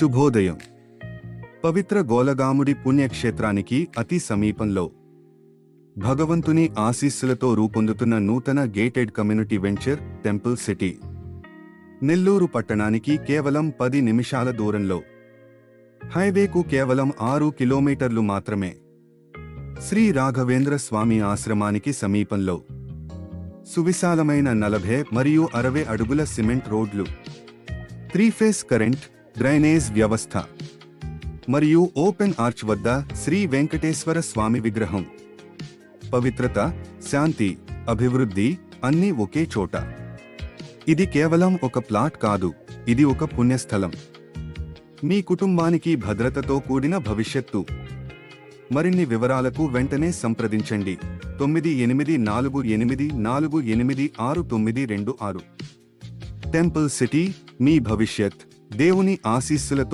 శుభోదయం. పవిత్ర గోలగాముడి పుణ్యక్షేత్రానికి అతి సమీపంలో భగవంతుని ఆశీస్సులతో రూపొందుతున్న నూతన gated community venture temple city. Nellore పట్టణానికి కేవలం పది నిమిషాల దూరంలో. హైవేకు కేవలం ఆరు కిలోమీటర్లు మాత్రమే. శ్రీ రాఘవేంద్ర స్వామి ఆశ్రమానికి సమీపంలో. సువిశాలమైన నలభై మరియు అరవై అడుగుల సిమెంట్ రోడ్లు. త్రీ ఫేస్ కరెంట్ డ్రైనేజ్ వ్యవస్థ మరియు ఓపెన్ ఆర్చ్ వద్ద శ్రీ వెంకటేశ్వర స్వామి విగ్రహం. పవిత్రత శాంతి అభివృద్ధి అన్నీ ఒకే చోట. ఇది కేవలం ఒక ప్లాట్ కాదు ఇది ఒక పుణ్యస్థలం. మీ కుటుంబానికి భద్రతతో కూడిన భవిష్యత్తు. మరిన్ని వివరాలకు వెంటనే సంప్రదించండి. తొమ్మిది ఎనిమిది నాలుగు ఎనిమిది నాలుగు ఎనిమిది ఆరు తొమ్మిది రెండు ఆరు. టెంపుల్ సిటీ మీ భవిష్యత్. దేవుని ఆశీస్సులతో